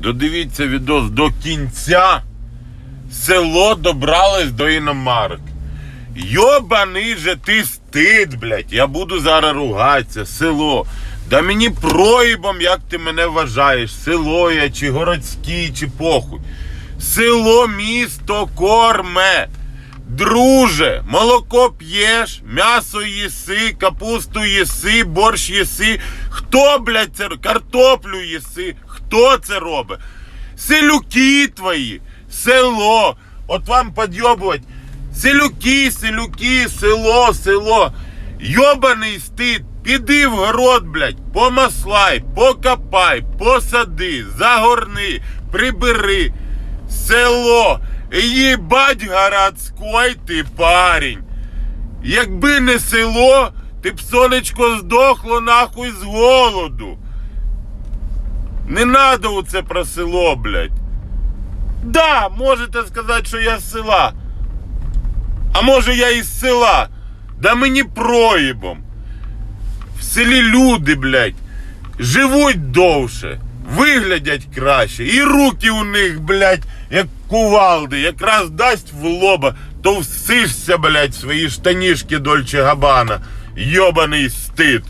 Додивіться відос до кінця. Село добралось до іномарок. Йобаний же ти стид, блядь. Я буду зараз ругатися. Село. Да мені проїбом, як ти мене вважаєш. Село я, чи городський, чи похуй. Село, місто, корме. Друже, молоко п'єш, м'ясо їси, капусту їси, борщ їси. Хто, блядь, це картоплю їси? Хто це робить? Селюки твої, село. От вам підйобувати. Селюки, селюки, село, село. Йобаний стид. Піди в город, блядь, помаслай, покопай, посади, загорни, прибери. Село. Їбать городський ти парень. Якби не село, ти б сонечко здохло нахуй з голоду. Не надо оце про село, блядь. Да, можете сказати, що я з села. А може я із села. Да мені проїбом. В селі люди, блядь, живуть довше, виглядять краще, і руки у них, блядь, як кувалди, якраз дасть в лоба, то всишся, блядь, свої штанішки Дольче Габана. Йобаний стид.